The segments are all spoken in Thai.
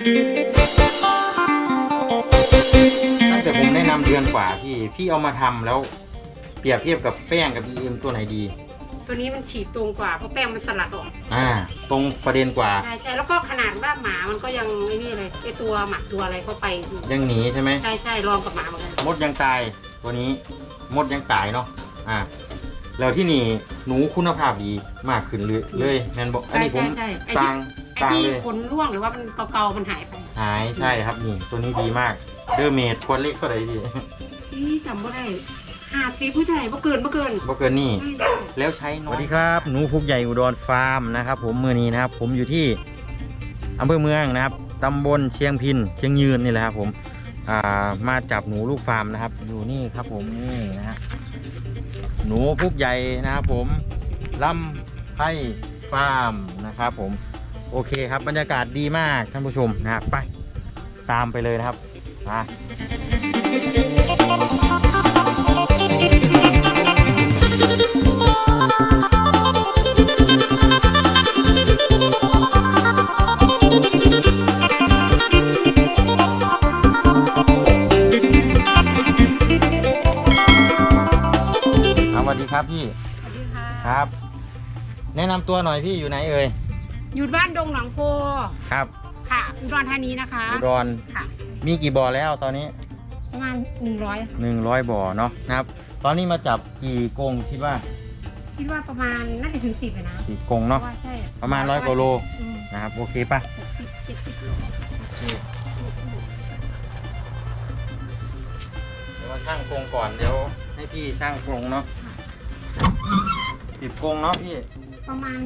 ตั้งแต่ผมได้นำเดือนกว่าพี่ พี่เอามาทำแล้ว เปรียบเทียบกับแป้งกับ EM ตัวไหนดี ตัวนี้มันฉีดตรงกว่าเพราะแป้งมันสลัดออกอ่า ตรงประเด็นกว่า ใช่ใช่แล้วก็ขนาดว่าหมามันก็ยังไอ้นี่เลยไอตัวหมักตัวอะไรเข้าไปอยู่ยังหนีใช่ไหม ใช่ใช่ลองกับหมาเหมือนกันมดยังตายตัวนี้มดยังตายเนาะอ่าแล้วที่นี่หนูคุณภาพดีมากขึ้นเลยเลยแมนบอกอันใช่นี้ผใช่มใช่ไอต่าที่ง ไอต่างที่เลยขนร่วงหรือว่ามันเกาๆมันหายไปหายใช่ครับนี่ตัวนี้ดีมากเดอร์เมดควรเล็กก็ได้ดีพี่จำไม่ได้ห้าปีผู้เท่าไหร่บ่เกินบ่เกินบ่เกินนี่ใช่ใช่แล้วใช้น้อยสวัสดีครับหนูพุกใหญ่อุดรฟาร์มนะครับ ผมมือนี้นะครับ ผมอยู่ที่อำเภอเมืองนะครับตำบลเชียงพินเชียงยืนนี่แหละครับ ผมอ่ามาจับหนูลูกฟาร์มนะครับ อยู่นี่ครับ ผมนี่นะฮะหนูพุกใหญ่นะครับ ผมลำไพ่ฟาร์มนะครับ ผม โอเคครับบรรยากาศดีมากท่านผู้ชมนะครับไปตามไปเลยนะครับมาเอาสวัสดีครับพี่ สวัสดีค่ะ ครับ แนะนำตัวหน่อยพี่อยู่ไหนเอ่ย อยู่บ้านดงหนองโพครับค่ะอุดรธานีนะคะอุดรค่ะ มีกี่บ่อแล้วตอนนี้ประมาณหนึ่งร้อยค่ะ100บ่อเนาะนะครับ ตอนนี้มาจับกี่กรงคิดว่าคิดว่าประมาณน่าจะถึงสิบเลยนะกี่กรงเนาะพว่ใช่ประมาณร้อยกว่าโลอืมนะครับโอเคป่ะ หกสิบเจ็ดสิบโลโอเคเดี๋ยวมาช่างกรงก่อนเดี๋ยวให้พี่ช่างกรงเนาะสิบกรงเนาะพี่ประมาณ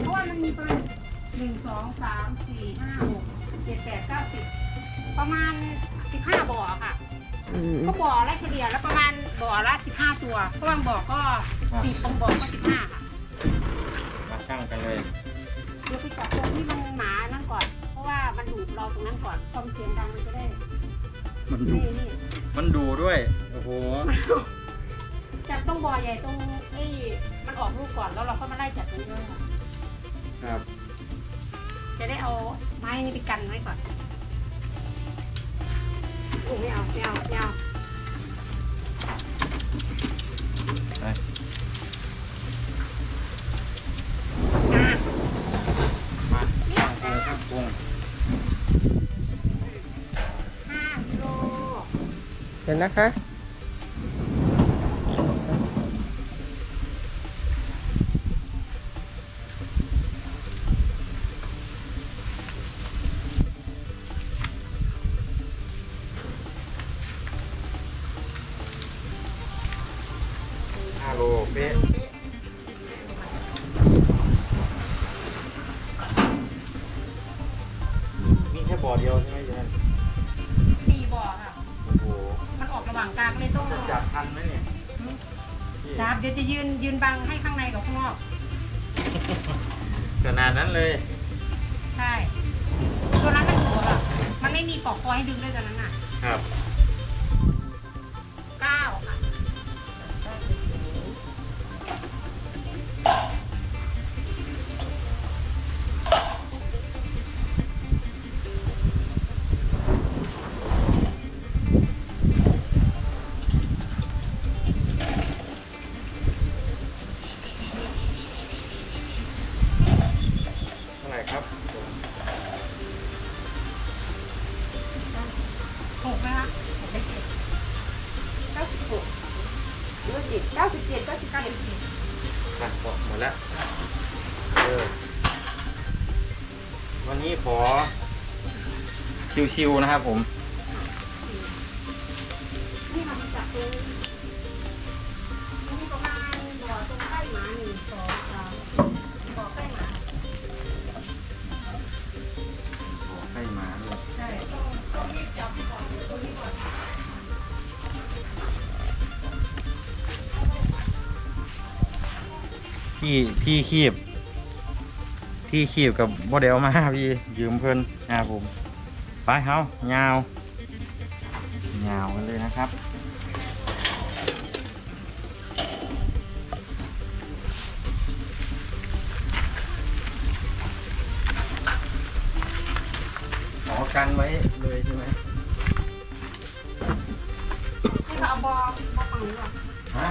เพราะว่ามันมีประมาณหนึ่งสองสามสี่ห้าหกเจ็ดแปดเก้าสิบประมาณสิบห้าบ่อค่ะก็บ่อละเฉลี่ยแล้วประมาณบ่อละสิบห้าตัวเพราะบางบ่อก็อะสี่ตรงบ่อก็สิบห้าค่ะมาช่างกันเลยเดี๋ยวไปจับตรงที่มันหมานั่นก่อน เพราะว่ามันดูดเราตรงนั้นก่อนความเสียงดังมันจะได้มันดู นี่นี่มันดูด้วย โอ้โห จับต้องบ่อใหญ่ตรงไอ้มันออกลูกก่อนแล้วเราก็มาไล่จับตรงนี้ด้วยค่ะ ครับจะได้เอาไม้นี่ไปกันไว้ก่อนโอ้ไม่เอาไม่เอาไม่เอาไปอะมาช่างกรงช่างกรงห้ากิโลเดี๋ยวนะคะ คอให้ดึงด้วยตอนนั้นอะ ครับ วันนี้ขอ ชิวๆนะครับผม นี่ค่ะมันจับตรงนี่ประมาณบ่อตรงใกล้หมาหนึ่งสองสามบ่อใกล้หมาขอให้หมาด้วยใช่ต้องต้องรีบจับก่อนตรงนี้ก่อนพี่พี่คีบ พี่คีบกับโมเดลมาพี่ยืมเพิ่นนะครับผมไปเฮายาวยาวกันเลยนะครับกันไว้เลยใช่ไหมให้เขาเอาบอมาฝั่งนี้ก่อนฮะ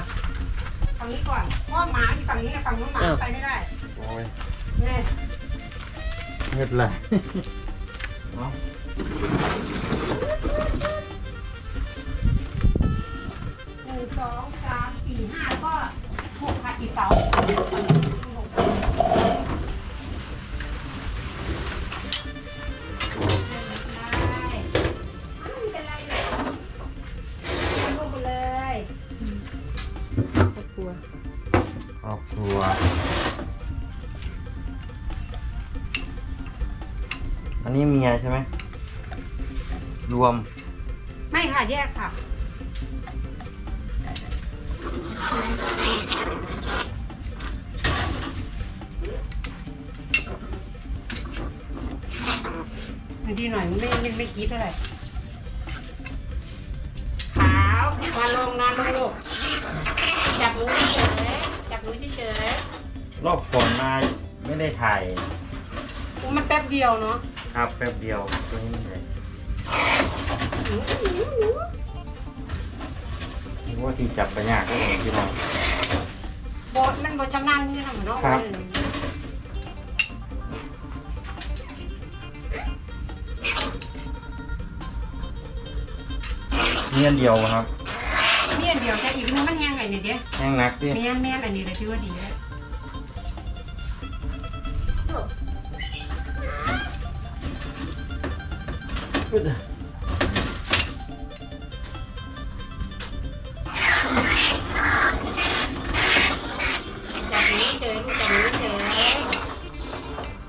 ฝั่งนี้ก่อนเพราะว่าหมาที่ฝั่งนี้กับฝั่งนู้นหมาไปไม่ได้โอ้ยเนี่ย เฮ็ดเลยเนาะหนึ่งสองสามสี่ห้าก็หกค่ะอีกเสาได้ไม่เป็นไรเลยลงไปเลยครอบครัวครอบครัว อันนี้เมียใช่ไหม รวม ไม่ค่ะ แยกค่ะดีหน่อยไม่ไม่ไม่กรีดเท่าไหร่ ขาวนอนลงนอนลงลูกจับมือเฉยๆจับมือเฉยรอบก่อนมาไม่ได้ถ่ายๆอุ๊ยมันแป๊บเดียวเนาะ ครับแป๊บเดียวตัวนี้เลยนึกว่าที่จับไปยากก็เลยพี่น้อง บดมันบดชำนาญนี่นะเหมือนน้องครับเมียนเดียวครับเมียนเดียวแต่อีกมือมันแห้งไงเนี่ยเดี๋ยวแห้งนักดิเมียนเมียนอันนี้เลยถือว่าดีแล้ว จับนี้เฉยลูกจับนี้เฉย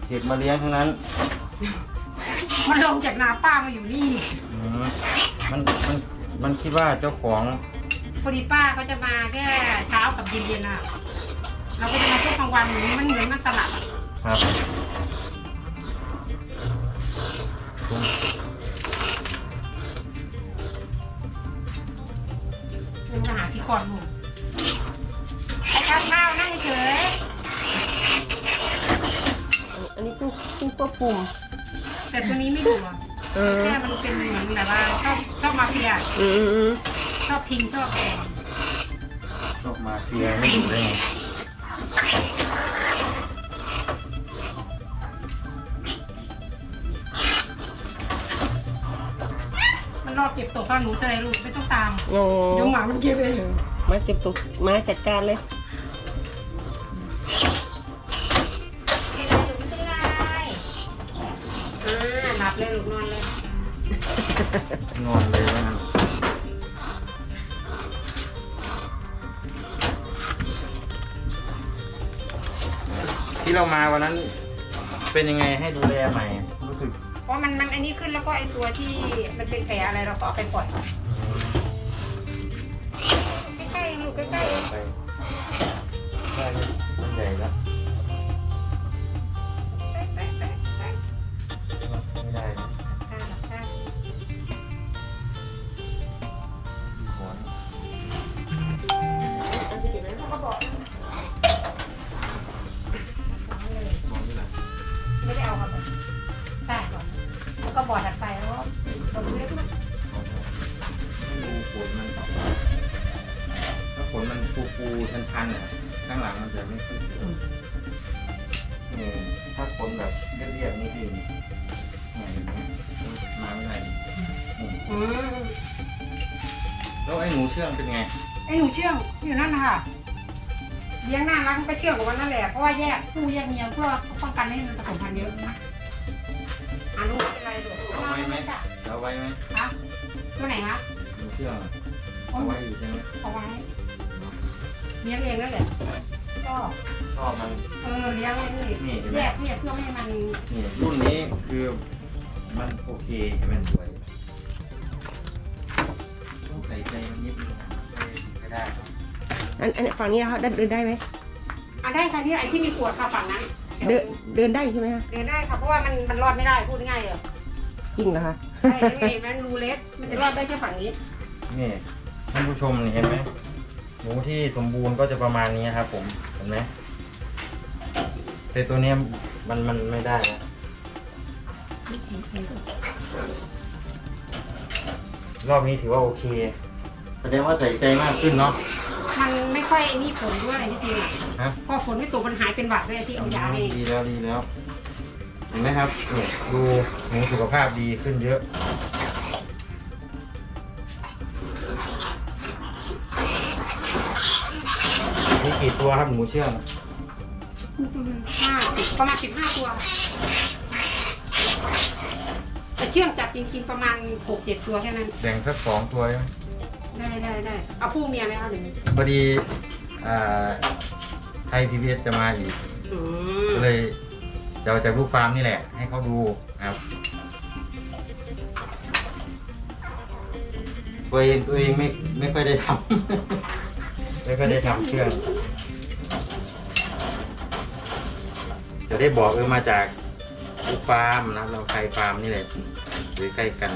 เก็บมาเลี้ยงทั้งนั้นมันลงจากนาป้ามาอยู่นี่อืมมันมันมันคิดว่าเจ้าของพอดีป้าเขาจะมาแค่เช้ากับเย็นๆอะเราก็จะมาช่วงกลางวันอย่างนี้มันเหมือนมันตลาดครับ ก่อนหนูไอ้ข้าวข้าวนั่งเฉยอันนี้ตู้ตู้ควบคุมแต่ตัวนี้ไม่ดุอะเออแค่มันเป็นเหมือนแบบว่าชอบชอบมาเฟียอืมอืมอืมชอบพิงชอบแกงชอบมาเฟียไม่อยู่ได้ไง นรอบเก็บตกข้าวหนูจะอะไรลูกไม่ต้องตามโอ้เดี๋ยวหมามันเก็บเองมาเก็บตุกมาจัดการเลยไม่เป็นไรอ่าหลับเลยลูกนอนเลยนอนเลยว่างั้นที่เรามาวันนั้นเป็นยังไงให้ดูแลใหม่รู้สึก เพราะมันมันอันนี้ขึ้นแล้วก็ไอตัวที่มันเป็นแผลอะไรเราก็เอาไปปล่อย ชื่องเป็นไง ไอ้หนูเชื่องอยู่นั่นนะคะเลี้ยงน่ารักมันก็เชื่องกว่าวันนั่นแหละเพราะว่าแยกคู่แยกเมียเพื่อป้องกันไม่ให้มันผสมพันธุ์เยอะอะลูกเป็นไรลูกเอาไว้ไหม จ้ะเอาไว้ไหมคะตัวไหนคะหนูเชื่องอะเอาไว้อยู่ใช่ไหมเอาไว้เลี้ยงเองนั่นแหละก็ชอบมัน เออเลี้ยงไว้นี่นี่เห็นไหม แยกเนี่ยเพื่อไม่ให้มัน นี่รุ่นนี้คือมันโอเคเห็นไหมสวย ต้องใส่ใจมันนิดนึงนะไม่ได้นะอันอันฝั่งนี้เขาเดินได้ไหมอะได้ค่ะที่ไอ้ที่มีขวดค่ะฝั่งนั้นเดินเดินได้ใช่ไหมคะเดินได้ค่ะเพราะว่ามันมันรอดไม่ได้พูดง่ายเลยจริงเหรอคะใช่ยังไงมันรูเล็กมันจะรอดได้แค่ฝั่งนี้นี่ท่านผู้ชมนี่เห็นไหมหนูที่สมบูรณ์ก็จะประมาณนี้ครับผมเห็นไหมแต่ตัวเนี้ยมันมันไม่ได้นะรอบนี้ถือว่าโอเค แสดงว่าใส่ใจมากขึ้นเนาะ มันไม่ค่อยนี่ผลด้วยที่จริงอะฮะ พอฝนไม่ตกมันหายเป็นหวัดเลยที่เอายาให้ดีแล้วดีแล้ว เห็นไหมครับเนี่ยดูหมูสุขภาพดีขึ้นเยอะมีกี่ตัวครับหมูเชื่องห้าสิบประมาณสิบห้าตัวแต่เชื่องจับจริงๆประมาณหกเจ็ดตัวแค่นั้น แบ่งสักสองตัวได้ไหม ได้ได้ได้เอาผู้เมียไหมเอาหรือพอดีอ่าไทยพีบีจะมาอีก อืมก็เลยจะเอาจากลูกฟาร์มนี่แหละ ให้เขาดูครับ ตัวเองตัวเองไม่ไม่ค่อยได้ทำ ไม่ค่อยได้ทำเชื่องจะได้บอกเออมาจากลูกฟาร์มนะเราใครฟาร์มนี่แหละหรือใกล้กัน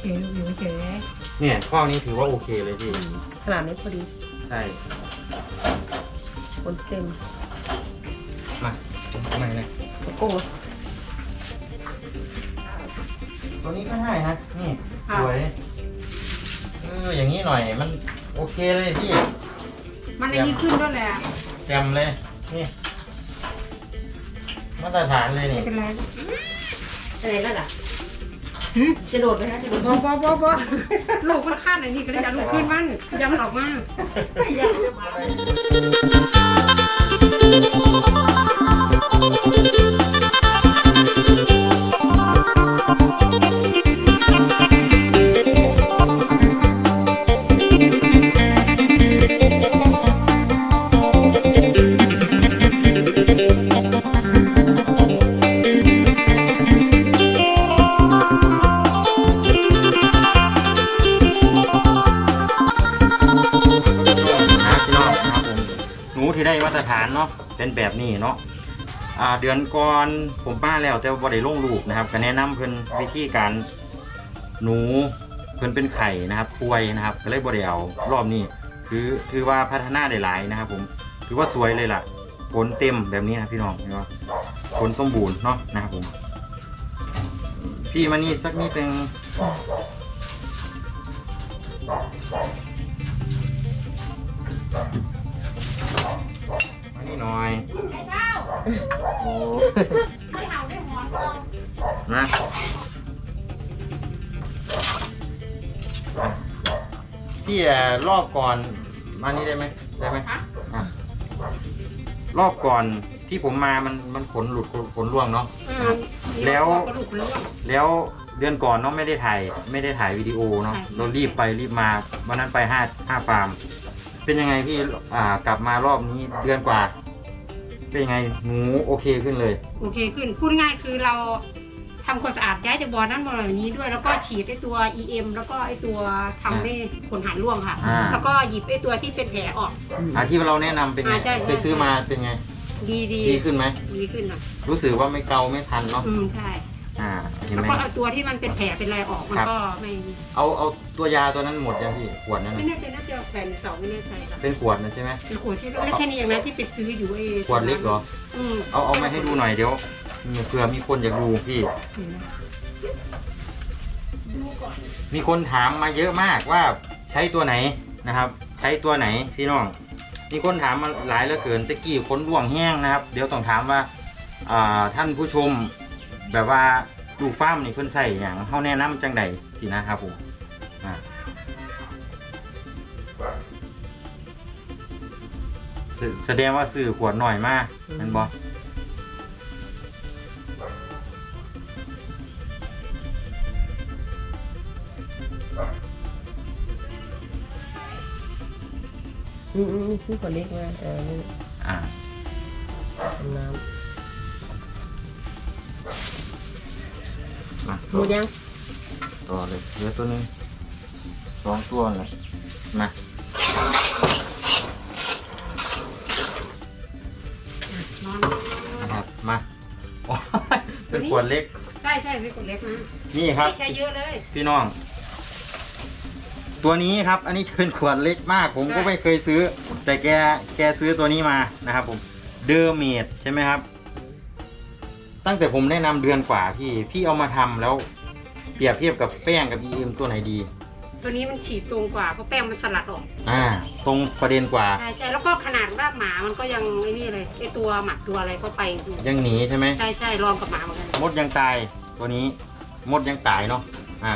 เฉยอยู่เฉยเนี่ยข้อนี้ถือว่าโอเคเลยพี่ ขนาดนี้พอดีใช่ คนเต็มมาทำไมนะตะโก้ตัวนี้ก็ได้นะ นี่ สวย เออ อย่างนี้หน่อยมันโอเคเลยพี่ มันไอ้นี่ขึ้นด้วยแหละแจมเลย นี่ มาตรฐานเลยไม่นี่ เป็นไรอะไรนั่นล่ะ จะโดดไหมฮะจะโดดบอบอบอบอลูกมันคาดไอ้นี่ก็เลยจะลูกขึ้นมันอยังมันออกมา นเนาะเป็นแบบนี้เนาะอ่าเดือนก่อนผมป้าแล้วแต่ว่าได้ลงลูกนะครับก็แนะนำเพิ่นวิธีการหนูเพิ่นเป็นไข่นะครับป่วยนะครับ ก็เลยบ่ได้เอารอบนี้คือถือว่าพัฒนาได้หลายนะครับ ผมถือว่าสวยเลยล่ะผลเต็มแบบนี้นะพี่น้องเห็นไหมผลสมบูรณ์เนาะนะครับผมพี่มานี่สักนิดนึงมานี่ หน่อยไอ้เจ้าโอ้ไม่เห่าได้หอนกองนะพี่อะรอบก่อนมานี่ได้ไหมได้ไหมฮะอะรอบก่อนที่ผมมามันมันขนหลุดขนขนร่วงเนาะอืมแล้วกระดูกร่วงแล้วเดือนก่อนเนาะไม่ได้ถ่าย ไม่ได้ถ่ายวิดีโอเนาะใช่เรารีบไปรีบมาวันนั้นไปห้าห้าฟาร์ม เป็นยังไงพี่อ่ากลับมารอบนี้เดือนกว่า เป็นยังไงหนูโอเคขึ้นเลย โอเคขึ้นพูดง่ายๆคือเราทำความสะอาดย้ายจากบ่อนั้นบ่อนี้ด้วยแล้วก็ฉีดไอตัว EM แล้วก็ไอตัวทำให้ขนหายร่วงค่ะ อ่า แล้วก็หยิบไอตัวที่เป็นแผลออกอ่าที่เราแนะนำเป็นไงอ่าใช่ใช่ ไปซื้อมาเป็นไงดีดีดีขึ้นไหมดีขึ้นหน่อยรู้สึกว่าไม่เกาไม่ทันเนาะอืมใช่ อ่าเห็นแล้วไหม ก็เอาตัวที่มันเป็นแผลเป็นอะไรออกมันครับ ก็ไม่เอาเอาตัวยาตัวนั้นหมดยังพี่ขวดนั้นไม่น่ะแน่ใจน่าจะแผ่นสองไม่แน่ใจค่ะเป็นขวดนะใช่ไหมเป็นขวดที่ไม่ใช่นี่อย่างนั้นที่ไปซื้ออยู่ไอ้ขวดเล็กเหรอ อืมเอาเอามาให้ดูหน่อยเดี๋ยวเผื่อมีคนอยากดูพี่ เห็นไหมดูก่อนมีคนถามมาเยอะมากว่าใช้ตัวไหนนะครับ ใช้ตัวไหนพี่น้อง มีคนถามมาหลายเหลือเกินตะกี้คนร่วงแห้งนะครับ เดี๋ยวต้องถามว่าอ่าท่านผู้ชมแบบว่า ดูฟ้ามนี่เพิ่นใส่อย่างเขาแนะนำจังใดสินะครับผมอ่าแสดงว่าซื้อขวดหน่อยมากแมันบออืมอืมอืมซื้อคนเล็กมาเออนี่ หมูยังต่อเลยเหลือตัวหนึงสองตัวเลยมานอนนะครับมาโอ้ยเป็นขวดเล็ก ใช่ใช่เป็นขวดเล็กนะนี่ครับ ไม่ใช่เยอะเลย พี่น้อง ตัวนี้ครับ อันนี้จะเป็นขวดเล็กมาก ผมก็ใช่ไม่เคยซื้อ แต่แกแกซื้อตัวนี้มานะครับผม เดอร์เมดใช่ไหมครับ ตั้งแต่ผมแนะนำเดือนกว่าพี่ พี่เอามาทำแล้ว เปรียบเทียบกับแป้งกับ EM ตัวไหนดี ตัวนี้มันฉีดตรงกว่าเพราะแป้งมันสลัดออก อ่า ตรงประเด็นกว่า ใช่ใช่แล้วก็ขนาดว่าหมามันก็ยังไอ้นี่เลยไอตัวหมักตัวอะไรก็ไปอยู่ยังหนีใช่ไหมใช่ใช่ลองกับหมาเหมือนกันมดยังตายตัวนี้มดยังตายเนาะอ่า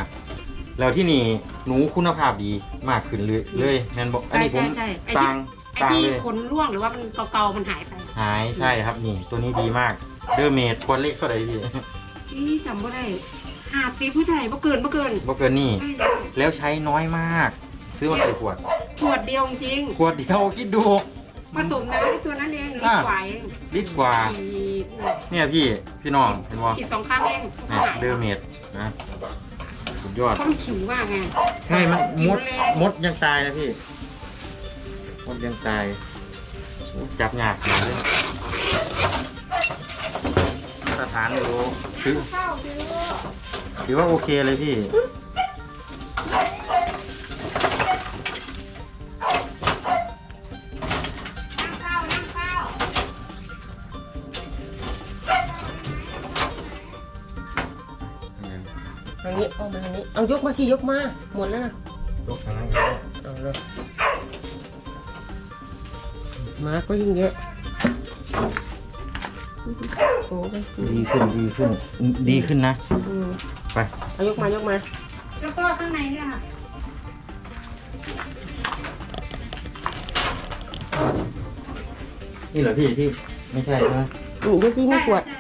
แล้วที่นี่หนูคุณภาพดีมากขึ้นเลยเลยแมนบอกอันใช่นี้ผมใช่ใช่ไอต่าที่งไอต่างที่เลยขนร่วงหรือว่ามันเก่าๆมันหายไปหายใช่ครับนี่ตัวนี้ดีมาก เดอร์เมดคนเล็กเท่าไหร่พี่นี่จำไม่ได้ห้าปีผู้ใหญ่บ่เกินบ่เกินบ่เกินนี่ แล้วใช้น้อยมาก ซื้อมากี่ขวด ขวดเดียวจริงขวดเดียวคิดดูผสมน้ำในตัวนั้นเองลิอ่าตรกว่าเองลิตรกว่าฉีดเนี่ยพี่พี่น้องเห็นบ่ฉีดสองครั้งเองเนี่ยเดอร์เมดนะสุดยอดต้องขิวมากไงใช่มันมดหิวเลยมดยังตายนะพี่มดยังตายโอ้จับยากเลย มาตรฐานดูถือเข้าซื้อถือว่าโอเคเลยพี่นั่งเข้านั่งเข้าทางนี้เอามาทางนี้ เอายกมาสิยกมา หมดแล้วนะยกทางนั้นเอาเลยหมาก็ยิ่งเยอะ โอ้ไปดีขึ้นดีขึ้น ดีขึ้นนะ อืมไป เอายกมายกมา แล้วก็ข้างในเนี่ยค่ะนี่เหรอพี่ที่ไม่ใช่ใช่ไหมอืมยกที่นี่ขวด ใช่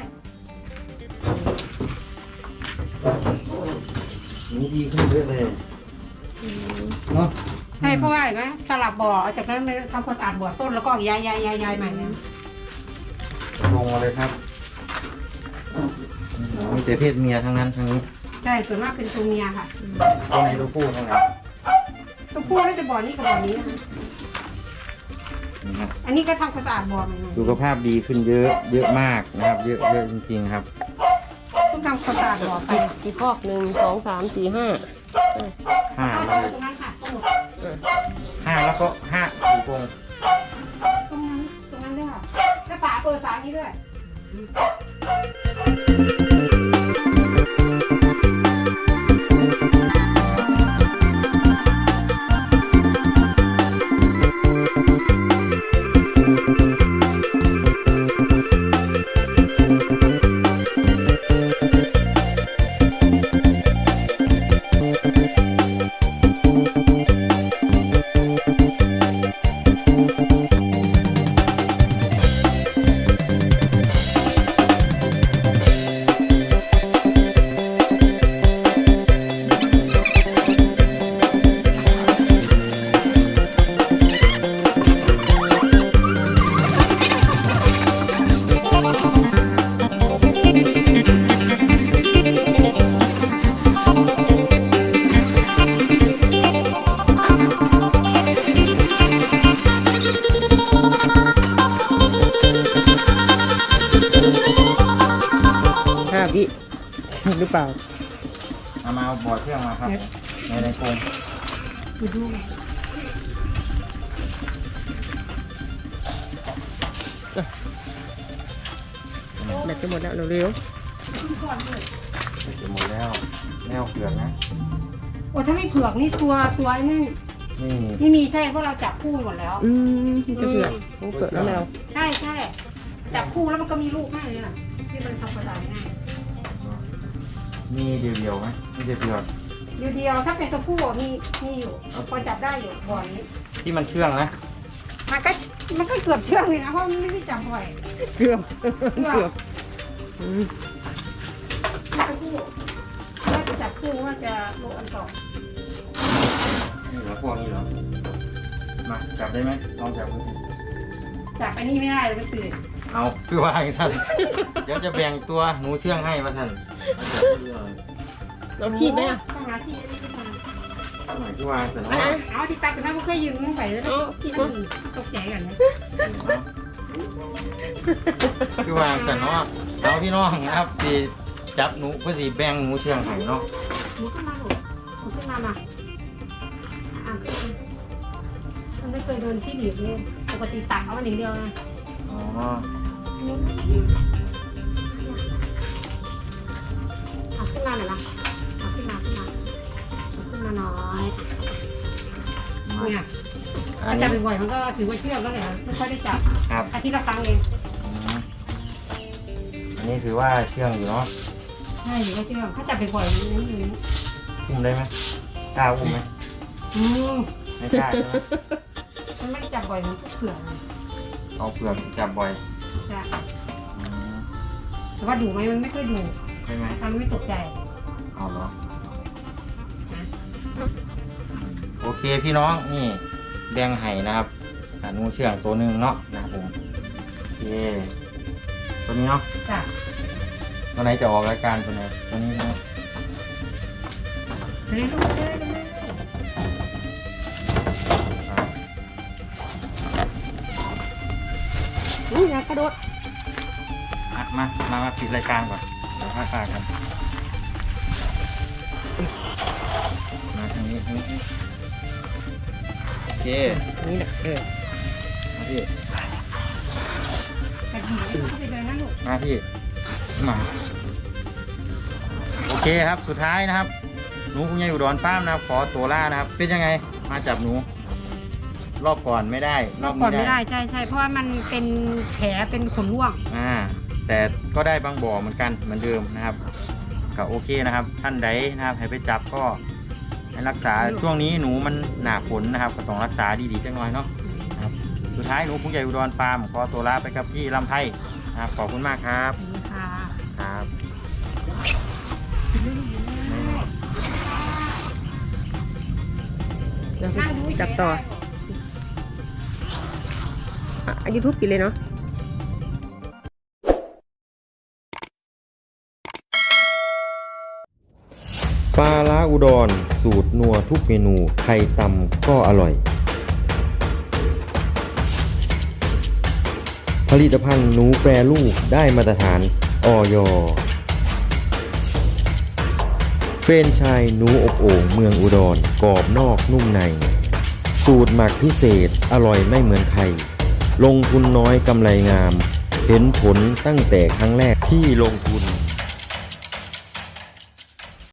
นี่ดีขึ้นเยอะเลยเนาะใช่เพราะว่าเห็นไหมสลับบ่อเอาจากนั้นไปทำความสะอาดบ่อต้นแล้วก็ย้ายย้ายย้ายย้ายใหม่เลย ลงมาเลยครับมีแต่เพศเมียทั้งนั้นทั้งนี้ใช่ส่วนมากเป็นตัวเมียค่ะเอาในตัวผู้ทั้งนั้นตัวผู้น่าจะบ่อนี้กับบ่อนี้นะคะนะครับอันนี้ก็ทำความสะอาดบ่อใหม่สุขภาพดีขึ้นเยอะเยอะมากนะครับ เยอะเยอะจริงๆครับๆต้องทำความสะอาดบ่อไปกี่คอกหนึ่งสองสามสี่ห้าห้าเอาแล้วตรงนั้นค่ะตรงหมดห้าแล้วก็ห้าสี่กรง เปิดสายนี้ด้วย เปล่า เอามาเอาบอร์ดเครื่องมาครับในในกรงดูดูแบตจะหมดแล้วเร็วก่อนเลยจะหมดแล้วแนวเกลือกนะ โอ้ถ้าไม่เผือกนี่ตัวตัวไอ้นี่นี่นี่มีใช่เพราะเราจับคู่หมดแล้ว ๆอืมมันจะเผือกมันเผือกแล้วแมวใช่ใช่จับคู่แล้วมันก็มีลูกให้เลยอะที่มันทำกระดาษง่าย มีเดียวเดียวๆไหมมีเดียวเดียวเดียวเดียวๆถ้าเป็นตัวผู้อะมีมีอยู่พอจับได้อยู่บ่อนี้ๆที่มันเชื่องนะมันก็มันก็เกือบเชื่องเลยนะเพราะมันไม่ได้จับบ่อยเกือบเกือบอืมตัวผู้ว่าจะจับคู่ว่าจะโลอันต่อนี่เหรอพวกนี้เหรอมาจับได้ไหมลองจับดูสิจับอันนี้ไม่ได้เลยมันตื่น เอาคือว่าอย่างท่านเดี๋ยวจะแบ่งตัวหนูเชื่องให้มาท่านเอาจับให้ดูหน่อยเราขี้ไหมอะต้องหาที่ให้ขึ้นมาหน่อยที่วางเสร็จแล้วอะเอาที่ตักกันนะมันเคยยืนมันไปแล้วนะเอาที่ตักตกใจกันนะที่วางเสร็จเนาะเอาพี่น้องนะครับสีจับหนูเพื่อสีแบ่งหนูเชื่องให้เนาะหนูขึ้นมาลูกหนูขึ้นมามาอะมันไม่เคยโดนที่หนีบเลยปกติตักเอามันอย่างเดียวนะอ๋อ ขึ้นมาหน่อยละเอาขึ้นมาขึ้นมาขึ้นมาหน่อยเนี่ยถ้าจับบ่อยๆมันก็ถือว่าเชื่องแล้วแหละไม่ค่อยได้จับครับอาทิตย์ละครั้งเองอันนี้ถือว่าเชื่องอยู่เนาะใช่ถือว่าเชื่องถ้าจับบ่อยๆมันเลี้ยงอุ้มได้ไหมกล้าอุ้มไหมอืมไม่กล้าใช่ไหมมันไม่จับบ่อยมันก็เผื่องเอาเปลือกจับบ่อย ใช่อืมแต่ว่าดุไหมมันไม่ค่อยดุใช่ไหมทำไม่ตกใจ เอาเหรอโอเคพี่น้องนี่แดงไห่นะครับอ่างูเชื่องตัวหนึ่งเนาะนะครับผมโอเคตัวนี้เนาะจ้ะตัวไหนจะออกรายการตัวไหนตัวนี้นะเรื่อยๆเรื่อยๆเรื่อย อุ้ยอย่ากระโดดอะมา มา มาปิดรายการก่อนเดี๋ยวค่ากันมาทางนี้ทางนี้โอเคนี่แหละเออมาพี่แต่ผีไม่เข้าไปเลยนะลูกมาพี่มาโอเคครับสุดท้ายนะครับ หนูคุณยายอุดรฟ้าร์มนะครับขอตัวล่านะครับ เป็นยังไง มาจับหนู รอบก่อนไม่ได้รอบก่อนนี้ไม่ได้ได้ใช่ใช่เพราะว่ามันเป็นแผลเป็นขนร่วงอ่าแต่ก็ได้บางบ่อเหมือนกันเหมือนเดิมนะครับก็โอเคนะครับ ท่านใดนะครับให้ไปจับก็ให้รักษาช่วงนี้หนูมันหนาฝนนะครับก็ต้องรักษาดีๆจังหน่อยเนาะนะครับสุดท้ายหนูผู้ใหญ่อุดรฟาร์มขอตัวลาไปกับพี่ลำไพนะครับขอบคุณมากครับนี่ค่ะครับเรานั่งดูเฉยๆจับต่อได้อะ ยูทูบปิดเลยเนาะปลาล้าอุดร สูตรนัวทุกเมนูใครตำก็อร่อย ผลิตภัณฑ์หนูแปรรูปได้มาตรฐานออยเฟรนชายหนูอบโอ่งเมืองอุดรกรอบนอกนุ่มใน สูตรหมักพิเศษอร่อยไม่เหมือนใคร ลงทุนน้อยกำไรงาม เห็นผลตั้งแต่ครั้งแรกที่ลงทุน